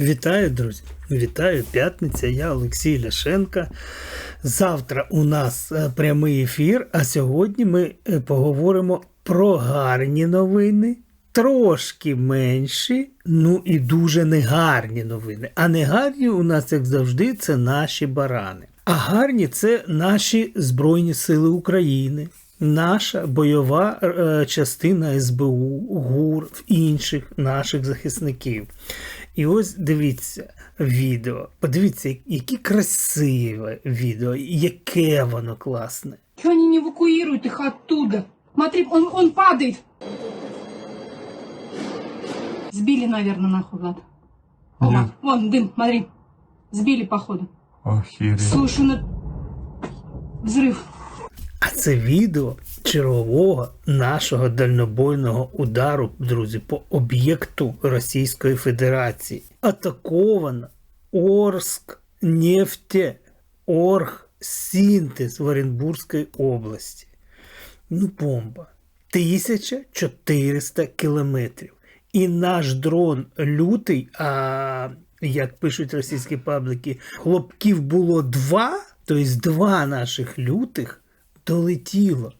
Вітаю, друзі! Вітаю, п'ятниця. Я Олексій Ляшенка. Завтра у нас е, прямий ефір, а сьогодні ми е, поговоримо про гарні новини, трошки менші, ну і дуже негарні новини. А негарні у нас, як завжди, це наші барани. А гарні це наші Збройні Сили України. Наша бойова е, частина СБУ, ГУР, інших наших захисників. І ось дивіться відео. Подивіться, які красиве відео, яке воно класне. Чего они не эвакуируют их оттуда? Смотри, он, он падает. Сбили, наверное, нахуй, Влад. Ома, Нет. вон дым, смотри. Сбили, походу. Охереть. Слушай, ну... Взрыв. Це відео чергового нашого дальнобойного удару, друзі, по об'єкту Російської Федерації. Атаковано Орск нефте, Орг Сінтез в Оренбурзькій області. Ну, бомба. 1400 кілометрів. І наш дрон лютий, а як пишуть російські пабліки, хлопків було два, тобто два наших лютих долетіло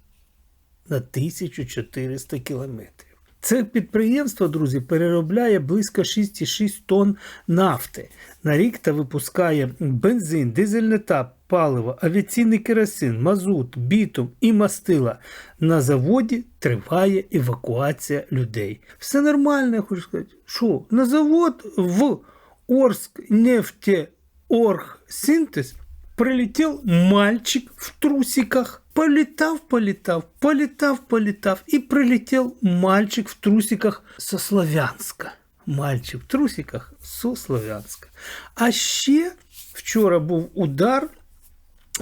на 1400 кілометрів. Це підприємство, друзі, переробляє близько 6,6 тонн нафти на рік та випускає бензин, дизельне та паливо, авіаційний керосин, мазут, бітум і мастила. На заводі триває евакуація людей. Все нормально, я хочу сказати. Що? На завод в Орск нефте Синтез прилетел мальчик в трусиках. Полетав, полетав, полетав, полетав. И прилетел мальчик в трусиках со Слов'янська. Мальчик в трусиках со Слов'янська. А ще вчора був удар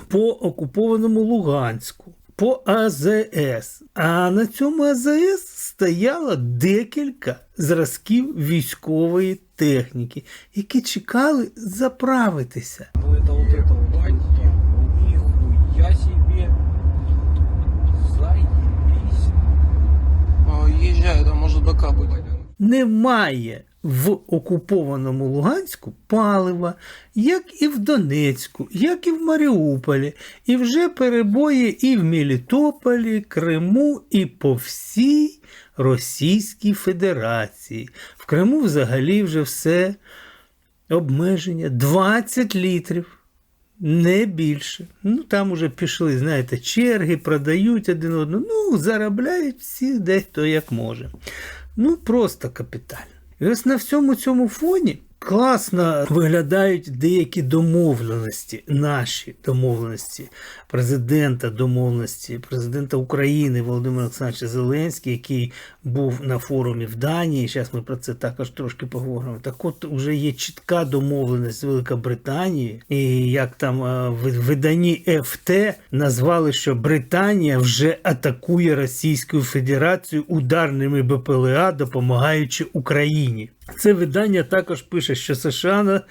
по окупованому Луганську, по АЗС. А на цьому АЗС стояло декілька зразків військової техніки, які чекали заправитися. Немає в окупованому Луганську палива, як і в Донецьку, як і в Маріуполі, і вже перебої і в Мелітополі, Криму, і по всій Російській Федерації. В Криму взагалі вже все обмеження 20 літрів. Не більше. Ну там уже пішли, знаєте, черги, продають один одного. Ну, заробляють всі де хто як може. Ну, просто капітально. І ось на всьому цьому фоні класно виглядають деякі домовленості, наші домовленості президента домовленості, президента України Володимира Олександровича Зеленського, який був на форумі в Данії. Зараз ми про це також трошки поговоримо. Так от вже є чітка домовленість з Великобританією, і як там е, в виданні ФТ назвали, що Британія вже атакує Російську Федерацію ударними БПЛА, допомагаючи Україні. Це видання також пише, що США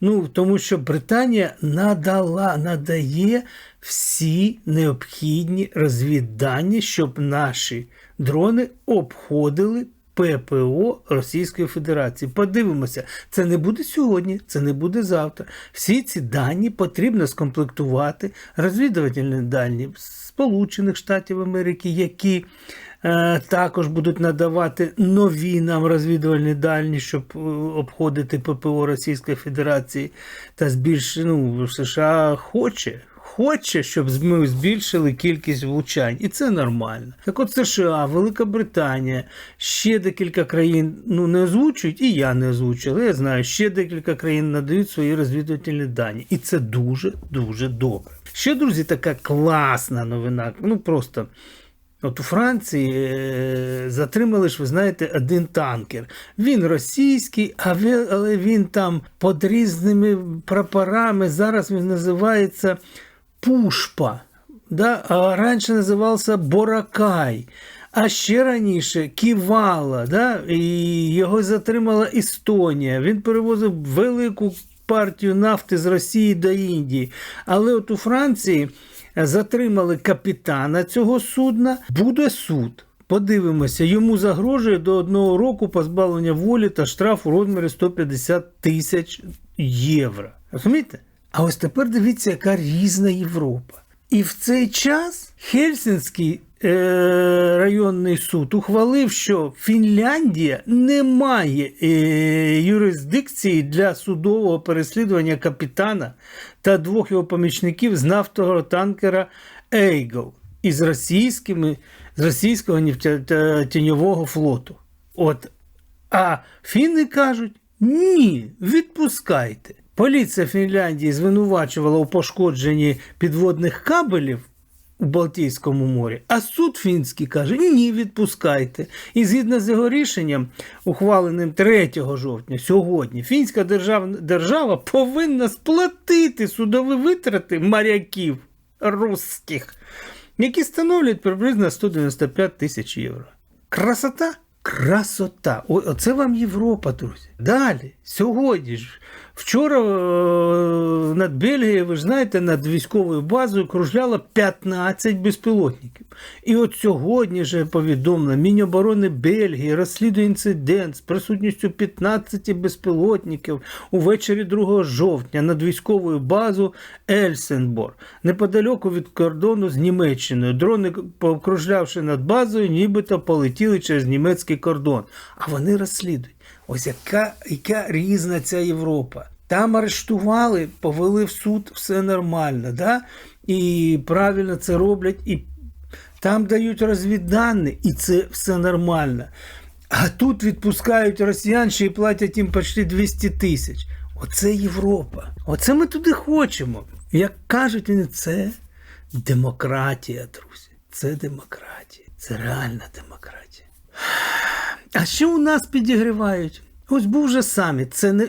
ну тому, що Британія надала, надає всі необхідні розвіддані, щоб наші дрони обходили ППО Російської Федерації. Подивимося, це не буде сьогодні, це не буде завтра. Всі ці дані потрібно скомплектувати розвідувальні дані Сполучених Штатів Америки, які також будуть надавати нові нам розвідувальні дані, щоб е, обходити ППО Російської Федерації та збільшити ну, США хоче. Хоче, щоб ми збільшили кількість влучань, і це нормально. Так от США, Велика Британія, ще декілька країн ну не озвучують, і я не озвучую, але я знаю, ще декілька країн надають свої розвідувальні дані. І це дуже дуже добре. Ще, друзі, така класна новина. Ну просто От у Франції е, затримали ж, ви знаєте, один танкер. Він російський, але він там під різними прапорами. Зараз він називається Пушпа. Да? А раніше називався Боракай. А ще раніше Ківала, да? і його затримала Естонія. Він перевозив велику партію нафти з Росії до Індії. Але от у Франції затримали капітана цього судна. Буде суд. подивимося, йому загрожує до одного року позбавлення волі та штраф у розмірі 150 тисяч євро. Розумієте? А ось тепер дивіться, яка різна Європа. І в цей час Хельсінський районний суд ухвалив, що Фінляндія не має е, юрисдикції для судового переслідування капітана та двох його помічників з нафтового танкера Ейгл із російськими з російського тіньового флоту. От а фіни кажуть: ні, відпускайте. Поліція Фінляндії звинувачувала у пошкодженні підводних кабелів у Балтійському морі, а суд фінський каже: ні, відпускайте. І згідно з його рішенням, ухваленим 3 жовтня, сьогодні, фінська держава, держава повинна сплатити судові витрати моряків русських, які становлять приблизно 195 тисяч євро. Красота? Красота. О, оце вам Європа, друзі. Далі, сьогодні ж. Вчора е, над Бельгією, ви ж знаєте, над військовою базою кружляло 15 безпілотників. І от сьогодні же повідомлено, Міноборони Бельгії розслідує інцидент з присутністю 15 безпілотників увечері 2 жовтня над військовою базою Ельсенбор, неподалеку від кордону з Німеччиною. Дрони, покружлявши над базою, нібито полетіли через німецький кордон. А вони розслідують. Ось яка, яка різна ця Європа. Там арештували, повели в суд, все нормально, да? і правильно це роблять, і там дають розвіддані, і це все нормально. А тут відпускають росіян ще і платять їм почти 200 тисяч. Оце Європа. Оце ми туди хочемо. Як кажуть вони, це демократія, друзі. Це демократія. Це реальна демократія. А що у нас підігрівають? Ось був же саміт. Це не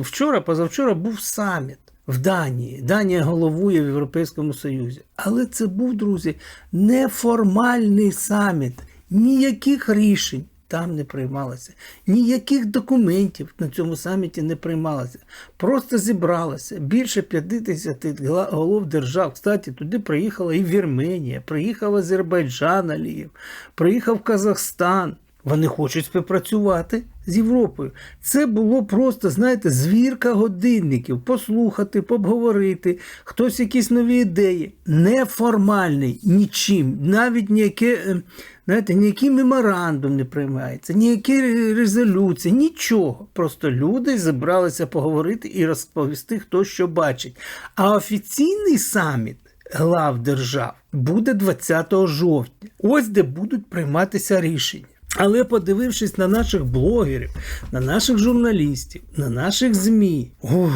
вчора, позавчора був саміт в Данії. Данія головує в Європейському Союзі. Але це був, друзі, неформальний саміт. Ніяких рішень там не приймалося, ніяких документів на цьому саміті не приймалося. Просто зібралося більше 50 голов держав. Кстати, туди приїхала і Вірменія, приїхав Азербайджан Алієв, приїхав Казахстан. Вони хочуть співпрацювати з Європою. Це було просто, знаєте, звірка годинників, послухати, поговорити, хтось якісь нові ідеї. Неформальний нічим, навіть ніяке, е, знаєте, ніякий меморандум не приймається, ніякі резолюції, нічого. Просто люди зібралися поговорити і розповісти, хто що бачить. А офіційний саміт глав держав буде 20 жовтня. Ось де будуть прийматися рішення. Але подивившись на наших блогерів, на наших журналістів, на наших ЗМІ, ух,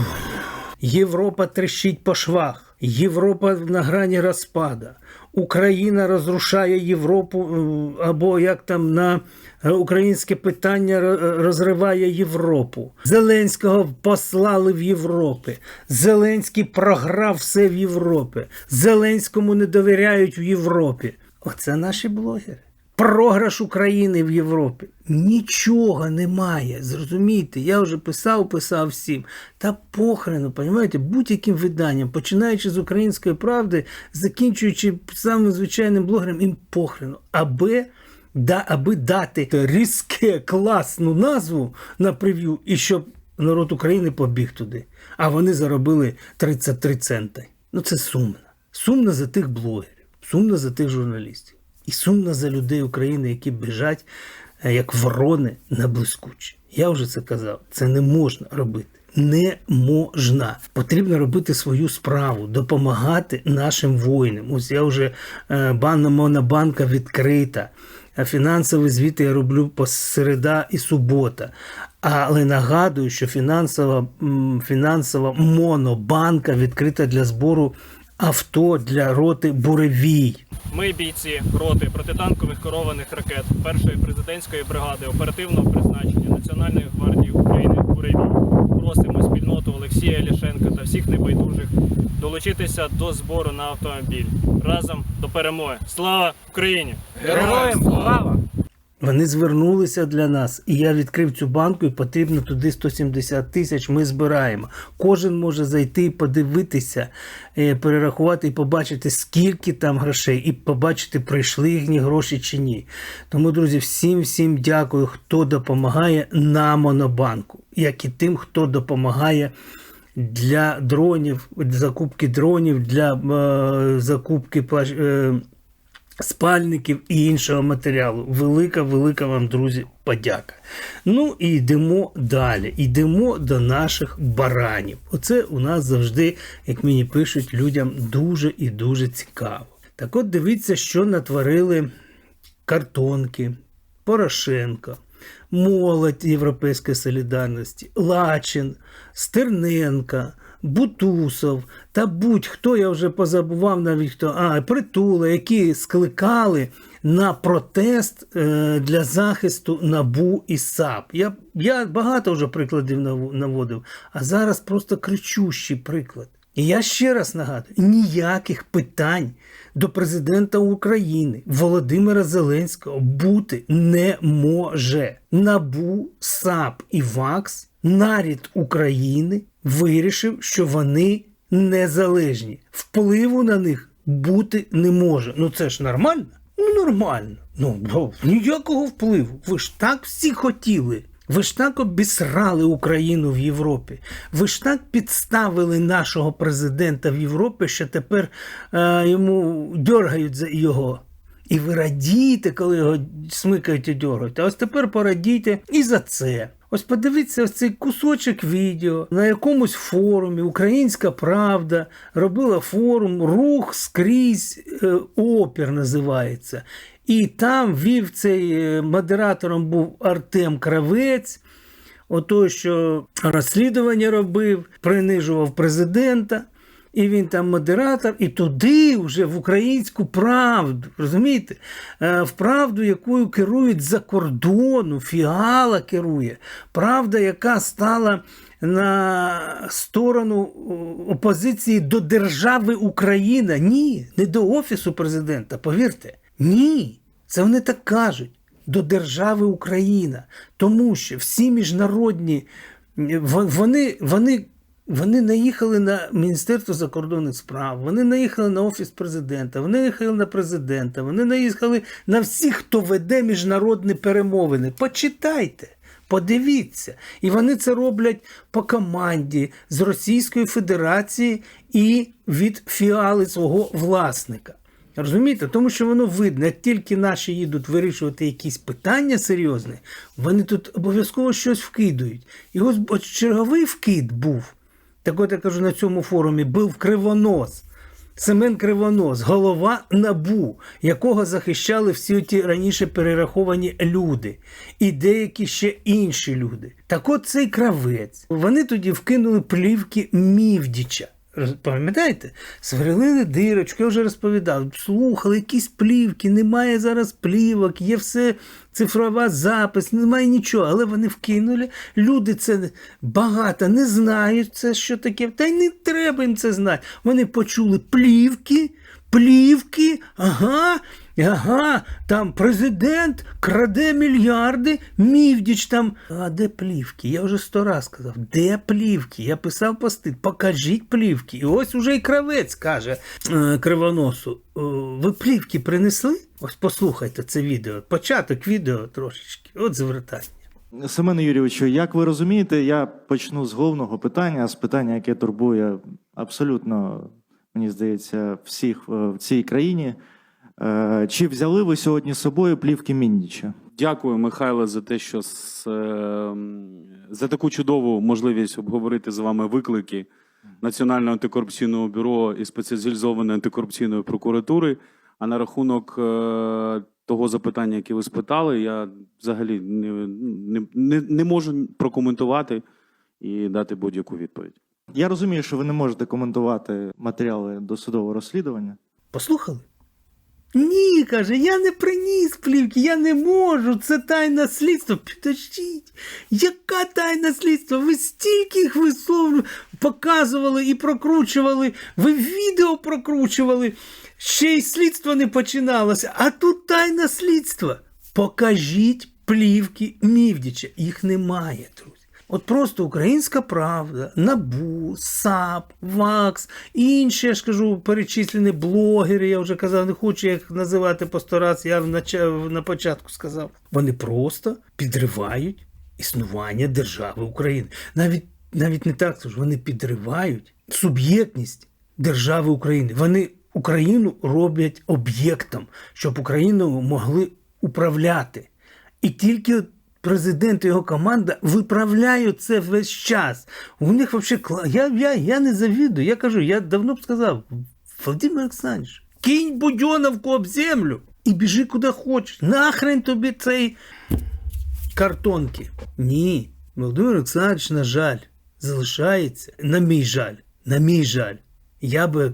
Європа трещить по швах, Європа на грані розпада, Україна розрушає Європу, е, або як там на е, українське питання розриває Європу. Зеленського послали в Європі. Зеленський програв все в Європі. Зеленському не довіряють в Європі. Оце наші блогери. Програш України в Європі. Нічого немає. Зрозумійте, я вже писав, писав всім. Та похрену, розумієте, будь-яким виданням, починаючи з української правди, закінчуючи самим звичайним блогером, їм похрену. Аби, да, аби дати різке, класну назву на прев'ю, і щоб народ України побіг туди. А вони заробили 33 центи. Ну це сумно. Сумно за тих блогерів, сумно за тих журналістів. І сумно за людей України, які біжать е, як ворони на блискучі. Я вже це казав. Це не можна робити. Не можна. Потрібно робити свою справу, допомагати нашим воїнам. Ось я вже е, банна монобанка відкрита. Фінансові звіти я роблю по середа і субота. Але нагадую, що фінансова, фінансова монобанка відкрита для збору авто для роти Буревій. Ми бійці роти протитанкових керованих ракет першої президентської бригади оперативного призначення Національної гвардії України «Буревій». Просимо спільноту Олексія Ляшенка та всіх небайдужих долучитися до збору на автомобіль разом до перемоги. Слава Україні! Героям слава! Вони звернулися для нас, і я відкрив цю банку, і потрібно туди 170 тисяч. Ми збираємо. Кожен може зайти подивитися, е, перерахувати і побачити, скільки там грошей, і побачити, прийшли їхні гроші чи ні. Тому, друзі, всім всім дякую, хто допомагає на Монобанку, як і тим, хто допомагає для дронів, закупки дронів, для е, закупки е, спальників і іншого матеріалу. Велика, велика вам, друзі, подяка. Ну і йдемо далі. Йдемо до наших баранів. Оце у нас завжди, як мені пишуть, людям дуже і дуже цікаво. Так от дивіться, що натворили картонки, Порошенко, молодь Європейської солідарності, Лачин, Стерненка, Бутусов та будь-хто, я вже позабував навіть хто, а Притула, які скликали на протест е, для захисту НАБУ і САП. Я, я багато вже прикладів наводив, а зараз просто кричущий приклад. І я ще раз нагадую: ніяких питань до президента України Володимира Зеленського бути не може. Набу, САП і ВАКС, нарід України вирішив, що вони незалежні. Впливу на них бути не може. Ну це ж нормально? Ну нормально. Ну ніякого впливу. Ви ж так всі хотіли. Ви ж так обісрали Україну в Європі. Ви ж так підставили нашого президента в Європі, що тепер е, йому дергають за його. І ви радієте, коли його смикають і дергають. А ось тепер порадійте і за це. Ось подивіться ось цей кусочок відео на якомусь форумі Українська Правда робила форум Рух скрізь е, опір називається. І там вів цей е, модератором був Артем Кравець, Ото, що розслідування робив, принижував президента. І він там модератор, і туди вже в українську правду, розумієте? Е, В правду, якою керують за кордону, фіала керує. Правда, яка стала на сторону опозиції до держави Україна. Ні, не до Офісу президента, повірте. Ні. Це вони так кажуть. До держави Україна. Тому що всі міжнародні е, вони, вони вони наїхали на Міністерство закордонних справ, вони наїхали на Офіс президента, вони наїхали на президента, вони наїхали на всіх, хто веде міжнародні перемовини. Почитайте, подивіться. І вони це роблять по команді з Російської Федерації і від фіали свого власника. Розумієте? Тому що воно видно, як тільки наші їдуть вирішувати якісь питання серйозні, вони тут обов'язково щось вкидують. І ось черговий вкид був. Так от я кажу, на цьому форумі був кривонос. Семен Кривонос, голова набу, якого захищали всі ті раніше перераховані люди, і деякі ще інші люди. Так от цей кравець. Вони тоді вкинули плівки Мівдіча. Пам'ятаєте? Сверлили дирочку, я вже розповідав. Слухали якісь плівки, немає зараз плівок, є все цифрова запис, немає нічого. Але вони вкинули. Люди це багато не знають, це що таке. Та й не треба їм це знати. Вони почули плівки, плівки, ага. Ага, там президент краде мільярди, мівдіч там. А де плівки? Я вже сто раз сказав, де плівки? Я писав пости, покажіть плівки. І ось уже і кравець каже е, кривоносу: «Е, ви плівки принесли? Ось послухайте це відео. Початок відео трошечки. От звертання. Семене Юрійовичу, як ви розумієте, я почну з головного питання, з питання, яке турбує абсолютно, мені здається, всіх е, в цій країні. Е, Чи взяли ви сьогодні з собою плівки Міндіча? Дякую, Михайло, за те, що з, е, за таку чудову можливість обговорити з вами виклики Національного антикорупційного бюро і спеціалізованої антикорупційної прокуратури. А на рахунок е, того запитання, яке ви спитали, я взагалі не, не, не, не можу прокоментувати і дати будь-яку відповідь. Я розумію, що ви не можете коментувати матеріали досудового розслідування. Послухали? Ні, каже, я не приніс плівки, я не можу. Це тайне слідство. Підождіть, яка тайне слідство? Ви стільки їх висловлю показували і прокручували, ви відео прокручували, ще й слідство не починалося, а тут тайне слідство. Покажіть плівки Мівдіча. Їх немає, друзі. От просто українська правда, НАБУ, САП, ВАКС, інші, я ж кажу, перечислені блогери, я вже казав, не хочу їх називати по сто раз, я на, початку сказав. Вони просто підривають існування держави України. Навіть, навіть не так, що вони підривають суб'єктність держави України. Вони Україну роблять об'єктом, щоб Україну могли управляти. І тільки президент і його команда виправляють це весь час. У них взагалі я, я, я не завідую. Я кажу, я давно б сказав, Володимир Олександрович, кинь Будьоновку об землю і біжи куди хочеш. Нахрен тобі цей картонки. Ні. Володимир Олександрович, на жаль, залишається, на мій жаль, на мій жаль. Я би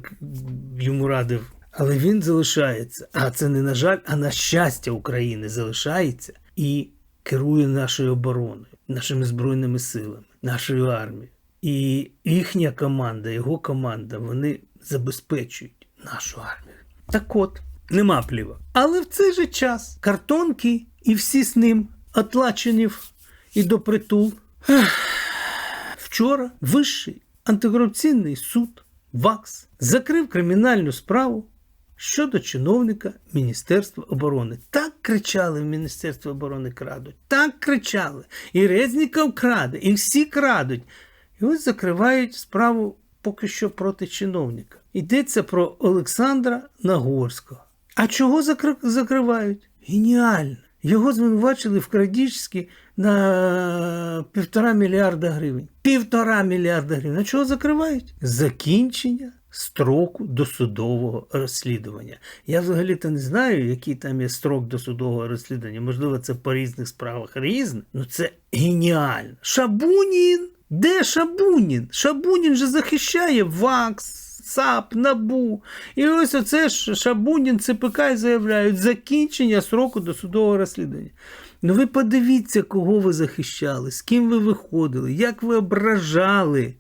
йому радив, але він залишається. А це не на жаль, а на щастя України залишається і керує нашою обороною, нашими збройними силами, нашою армією. І їхня команда, його команда, вони забезпечують нашу армію. Так от, нема плівок. Але в цей же час картонки і всі з ним отлаченів і допритул. Вчора Вищий антикорупційний суд ВАКС закрив кримінальну справу щодо чиновника Міністерства оборони. Так кричали в Міністерстві оборони крадуть, так кричали. І Резніков краде, і всі крадуть. І ось закривають справу поки що проти чиновника. Йдеться про Олександра Нагорського. А чого закри- закривають? Геніально. Його звинувачили в крадіжці на півтора мільярда гривень. Півтора мільярда гривень. А чого закривають? Закінчення строку досудового розслідування. Я взагалі-то не знаю, який там є строк досудового розслідування. Можливо, це по різних справах різне. Ну це геніально. Шабунін! Де Шабунін? Шабунін же захищає ВАКС. САП, НАБУ. І ось оце Шабунін, ЦПК і заявляють закінчення сроку досудового розслідування. Ну ви подивіться, кого ви захищали, з ким ви виходили, як ви ображали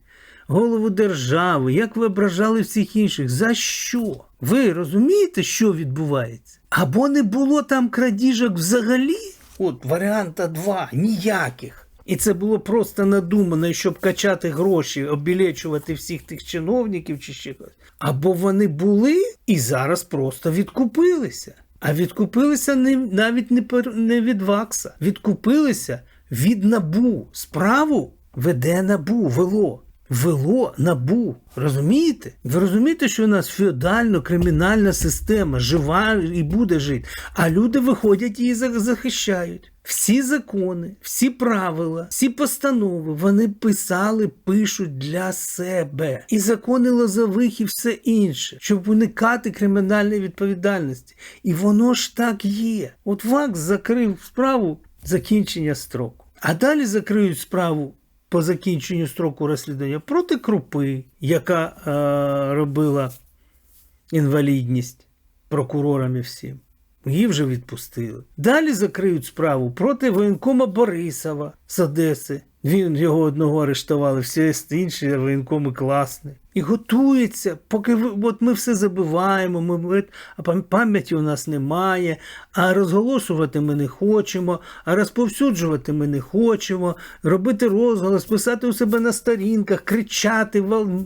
голову держави, як ви ображали всіх інших. За що? Ви розумієте, що відбувається? Або не було там крадіжок взагалі? От варіанта 2, ніяких. І це було просто надумано, щоб качати гроші, обілечувати всіх тих чиновників чи ще когось. Або вони були і зараз просто відкупилися. А відкупилися не, навіть не, не від ВАКСа, відкупилися від НАБУ. Справу веде НАБУ, вело. Вело набу. Розумієте? Ви розумієте, що у нас феодально-кримінальна система жива і буде жити, а люди виходять і захищають. Всі закони, всі правила, всі постанови вони писали, пишуть для себе. І закони лозових, і все інше, щоб уникати кримінальної відповідальності. І воно ж так є. От ВАКС закрив справу закінчення строку. А далі закриють справу по закінченню строку розслідування проти Крупи, яка е, робила інвалідність прокурорам і всім. Її вже відпустили. Далі закриють справу проти воєнкома Борисова з Одеси. Він його одного арештували, всі інші воєнкоми класні. І готується, поки от ми все забиваємо, ми, а пам'яті у нас немає, а розголошувати ми не хочемо, а розповсюджувати ми не хочемо, робити розголос, писати у себе на сторінках, кричати.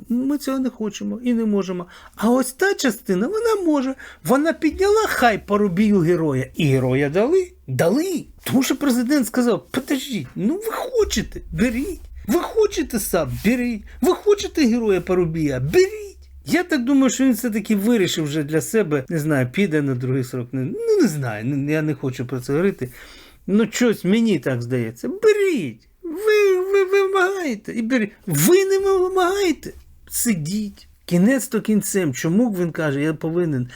Ми цього не хочемо і не можемо. А ось та частина вона може. Вона підняла хай порубію героя, і героя дали. Дали. Тому що президент сказав: подождіть, ну ви хочете, беріть. Ви хочете сам, беріть. Ви хочете героя Парубія, беріть. Я так думаю, що він все-таки вирішив вже для себе, не знаю, піде на другий срок. Ну, не знаю, я не хочу про це говорити. Ну, щось мені так здається. Беріть. Ви, ви вимагаєте. І беріть. Ви не вимагаєте. Сидіть. Кінець то кінцем. Чому він каже, я повинен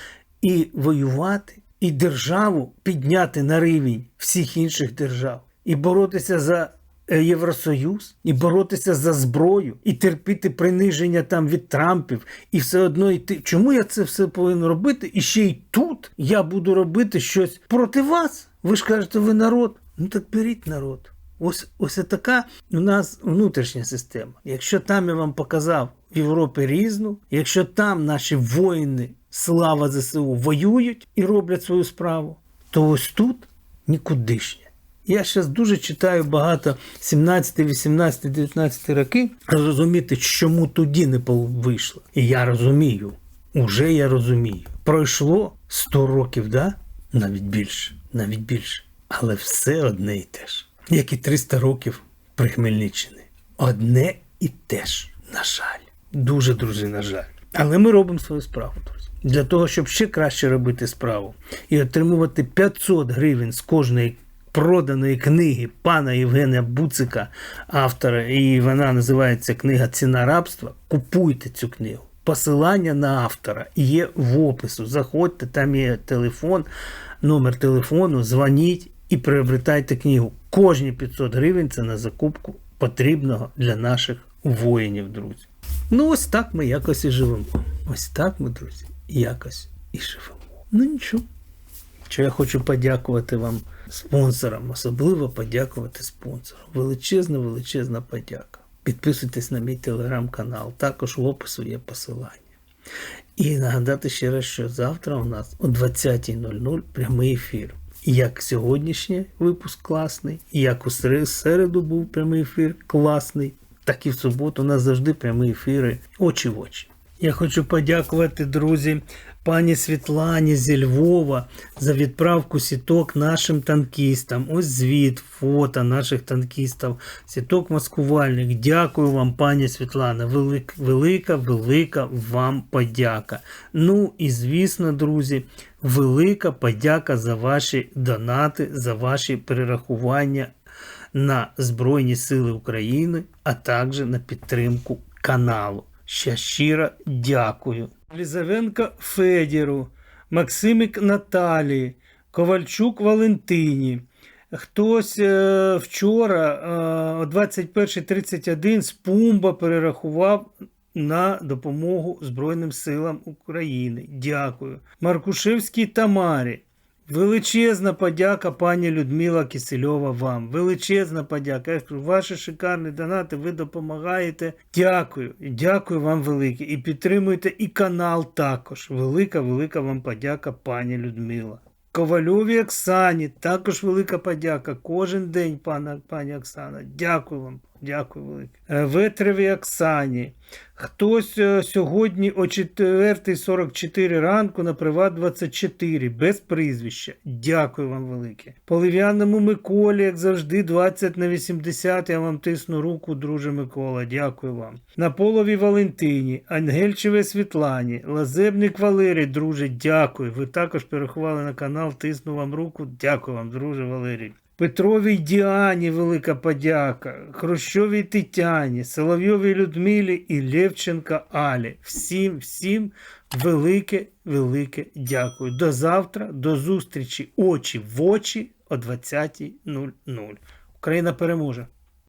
і воювати, і державу підняти на рівень всіх інших держав, і боротися за е, Євросоюз, і боротися за зброю, і терпіти приниження там від Трампів, і все одно йти. Чому я це все повинен робити? І ще й тут я буду робити щось проти вас. Ви ж кажете, ви народ. Ну так беріть народ. Ось ось така у нас внутрішня система. Якщо там я вам показав в Європі різну, якщо там наші воїни, слава ЗСУ, воюють і роблять свою справу, то ось тут нікудишня. Я зараз дуже читаю багато 17, 18, 19 роки, розуміти, чому тоді не вийшло. І я розумію, уже я розумію. Пройшло 100 років, да? навіть більше, навіть більше. Але все одне і те ж. Як і 300 років при Хмельниччині. Одне і те ж, на жаль. Дуже, друзі, на жаль. Але ми робимо свою справу, друзі. Для того, щоб ще краще робити справу і отримувати 500 гривень з кожної проданої книги пана Євгена Буцика, автора, і вона називається Книга Ціна рабства. Купуйте цю книгу. Посилання на автора є в опису. Заходьте, там є телефон, номер телефону, дзвоніть і приобретайте книгу. Кожні 500 гривень це на закупку потрібного для наших воїнів, друзі. Ну, ось так ми якось і живемо. Ось так ми, друзі, якось і живемо. Ну нічого. Що я хочу подякувати вам спонсорам, особливо подякувати спонсорам. Величезна, величезна подяка. Підписуйтесь на мій телеграм-канал, також в опису є посилання. І нагадати ще раз, що завтра у нас о 20.00 прямий ефір. Як сьогоднішній випуск класний, як у середу був прямий ефір класний, так і в суботу у нас завжди прямі ефіри очі в очі. Я хочу подякувати, друзі, пані Світлані зі Львова за відправку сіток нашим танкістам. Ось звіт, фото наших танкістів, сіток маскувальник. Дякую вам, пані Світлана. Велик, велика, велика вам подяка. Ну і звісно, друзі, велика подяка за ваші донати, за ваші перерахування на Збройні Сили України, а також на підтримку каналу. Ще щиро дякую. Лізавенко Федіру, Максимик Наталії, Ковальчук Валентині. Хтось е, вчора е, о 21.31 з Пумба перерахував на допомогу Збройним силам України. Дякую. Маркушевській Тамарі. Величезна подяка, пані Людмила Кисельова, вам. Величезна подяка. Я кажу, ваші шикарні донати, ви допомагаєте. Дякую. Дякую вам велике. І підтримуйте і канал також. Велика, велика вам подяка, пані Людмила. Ковальові Оксані, також велика подяка. Кожен день, пана, пані Оксана. Дякую вам. Дякую велике. Е, Ветреві Оксані. Хтось е, сьогодні о 4.44 ранку на Приват 24 без прізвища. Дякую вам велике. Полив'яному Миколі, як завжди, 20 на 80. Я вам тисну руку, друже Микола. Дякую вам. На полові Валентині, Ангельчеве Світлані, Лазебник Валерій, друже, дякую. Ви також переховали на канал, тисну вам руку. Дякую вам, друже Валерій. Петровій Діані велика подяка, Хрущовій Тетяні, Соловйовій Людмилі і Левченка Алі. Всім, всім велике, велике дякую. До завтра, до зустрічі очі в очі о 20.00. Україна переможе!